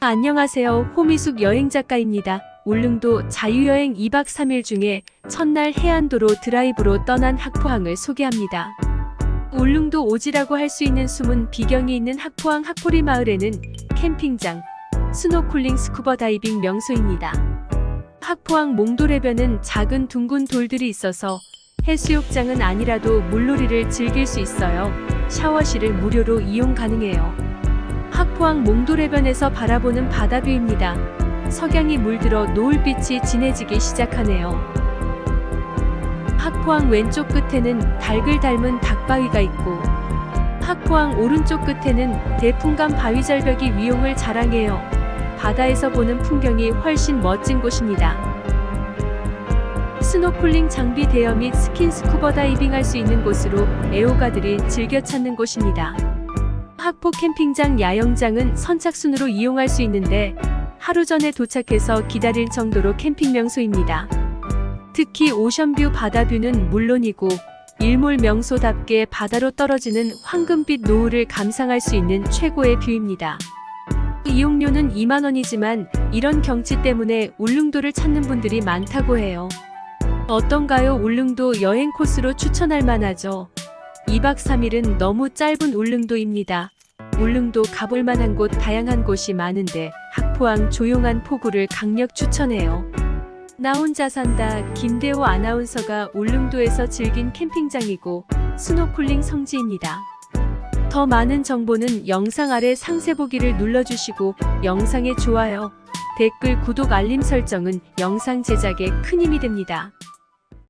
안녕하세요. 호미숙 여행작가입니다. 울릉도 자유여행 2박 3일 중에 첫날 해안도로 드라이브로 떠난 학포항을 소개합니다. 울릉도 오지라고 할 수 있는 숨은 비경이 있는 학포항 학포리 마을에는 캠핑장, 스노클링 스쿠버 다이빙 명소입니다. 학포항 몽돌해변은 작은 둥근 돌들이 있어서 해수욕장은 아니라도 물놀이를 즐길 수 있어요. 샤워실을 무료로 이용 가능해요. 학포항 몽돌해변에서 바라보는 바다뷰입니다. 석양이 물들어 노을빛이 진해지기 시작하네요. 학포항 왼쪽 끝에는 닭을 닮은 닭바위가 있고 학포항 오른쪽 끝에는 대풍감 바위절벽이 위용을 자랑해요. 바다에서 보는 풍경이 훨씬 멋진 곳입니다. 스노클링 장비 대여 및 스킨 스쿠버 다이빙 할 수 있는 곳으로 애호가들이 즐겨 찾는 곳입니다. 학포 캠핑장 야영장은 선착순으로 이용할 수 있는데 하루 전에 도착해서 기다릴 정도로 캠핑 명소입니다. 특히 오션뷰 바다뷰는 물론이고 일몰 명소답게 바다로 떨어지는 황금빛 노을을 감상할 수 있는 최고의 뷰입니다. 이용료는 2만 원이지만 이런 경치 때문에 울릉도를 찾는 분들이 많다고 해요. 어떤가요? 울릉도 여행 코스로 추천할 만하죠. 2박 3일은 너무 짧은 울릉도입니다. 울릉도 가볼 만한 곳 다양한 곳이 많은데 학포항 조용한 포구를 강력 추천해요. 나 혼자 산다 김대호 아나운서가 울릉도에서 즐긴 캠핑장이고 스노클링 성지입니다. 더 많은 정보는 영상 아래 상세 보기를 눌러주시고 영상에 좋아요, 댓글, 구독, 알림 설정은 영상 제작에 큰 힘이 됩니다.